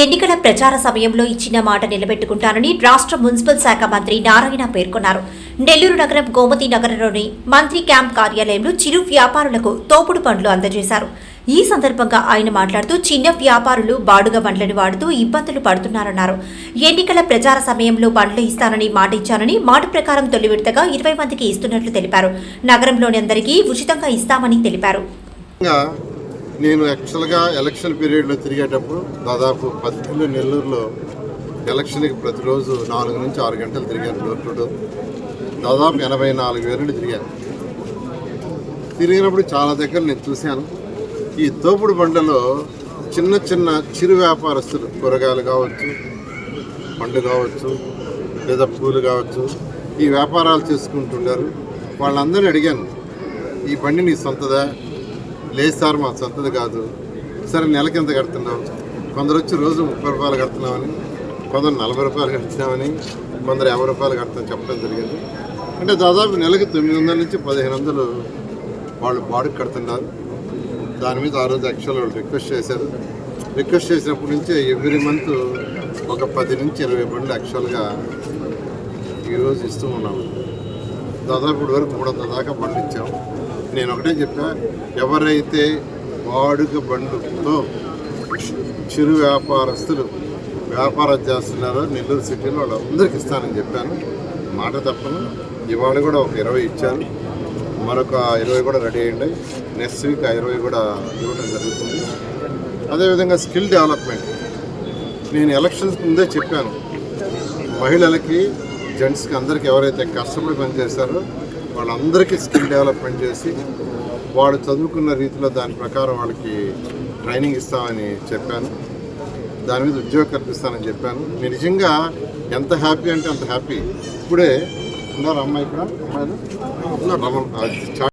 ఎన్నికల ప్రచార సమయంలో ఇచ్చిన మాట నిలబెట్టుకుంటానని రాష్ట్ర మున్సిపల్ శాఖ మంత్రి నారాయణ పేర్కొన్నారు. నెల్లూరు నగరం గోమతి నగరంలోని మంత్రి క్యాంప్ కార్యాలయంలో చిరు వ్యాపారులకు తోపుడు పండ్లు అందజేశారు. ఈ సందర్భంగా ఆయన మాట్లాడుతూ చిన్న వ్యాపారులు బాడుగ బండ్లను వాడుతూ ఇబ్బందులు పడుతున్నారన్నారు. ఎన్నికల ప్రచార సమయంలో బండ్లు ఇస్తానని మాట ఇచ్చానని మాట ప్రకారం తొలి విడతగా ఇరవై మందికి ఇస్తున్నట్లు తెలిపారు. నగరంలోని అందరికీ ఉచితంగా ఇస్తామని తెలిపారు. నేను యాక్చువల్గా ఎలక్షన్ పీరియడ్లో తిరిగేటప్పుడు దాదాపు పద్దెనిమిది నెల్లూరులో ఎలక్షన్కి ప్రతిరోజు నాలుగు నుంచి ఆరు గంటలు తిరిగాను డోర్ టు డోర్ దాదాపు ఎనభై నాలుగు వేలు తిరిగాను. తిరిగినప్పుడు చాలా దగ్గర నేను చూశాను. ఈ తోపుడు బండలో చిన్న చిన్న చిరు వ్యాపారస్తులు కూరగాయలు కావచ్చు పండు కావచ్చు లేదా పూలు కావచ్చు ఈ వ్యాపారాలు చేసుకుంటుండారు వాళ్ళందరినీ అడిగాను ఈ బండి నీ సొంతదా? లేదు సార్ మా సొంతది కాదు. సరే నెలకి ఎంత కడుతున్నాం? కొందరు వచ్చి రోజు ముప్పై రూపాయలు కడుతున్నామని కొందరు నలభై రూపాయలు కడుతున్నామని కొందరు యాభై రూపాయలు కడతాం చెప్పడం జరిగింది. అంటే దాదాపు నెలకి తొమ్మిది వందల నుంచి పదిహేను వందలు వాళ్ళు బాడుకు కడుతున్నారు. దాని మీద ఆ రోజు యాక్చువల్ వాళ్ళు రిక్వెస్ట్ చేశారు. రిక్వెస్ట్ చేసినప్పటి నుంచి ఎవ్రీ మంత్ ఒక పది నుంచి ఇరవై బండ్లు యాక్చువల్గా ఈరోజు ఇస్తూ ఉన్నాము. దాదాపు ఇప్పటి వరకు మూడు వందల దాకా బండ్లు ఇచ్చాం నేను ఒకటే చెప్పా ఎవరైతే వాడుక బండ్లతో చిరు వ్యాపారస్తులు వ్యాపారం చేస్తున్నారో నెల్లూరు సిటీలో వాళ్ళందరికీ ఇస్తానని చెప్పాను. మాట తప్పను. ఇవాళ కూడా ఒక ఇరవై ఇచ్చాను. మరొక ఇరవై కూడా రెడీ అయ్యండి. నెక్స్ట్ వీక్ ఆ ఇరవై కూడా ఇవ్వడం జరుగుతుంది. అదేవిధంగా స్కిల్ డెవలప్మెంట్. నేను ఎలక్షన్స్ ముందే చెప్పాను. మహిళలకి జెంట్స్కి అందరికీ ఎవరైతే కష్టపడి పనిచేస్తారో వాళ్ళందరికీ స్కిల్ డెవలప్మెంట్ చేసి వాడు చదువుకున్న రీతిలో దాని ప్రకారం వాళ్ళకి ట్రైనింగ్ ఇస్తామని చెప్పాను. దాని మీద ఉద్యోగం కల్పిస్తానని చెప్పాను. నేను నిజంగా ఎంత హ్యాపీ అంటే అంత హ్యాపీ. ఇప్పుడే ఉన్నారు అమ్మాయి ఇక్కడ. అమ్మాయిలు? రమణ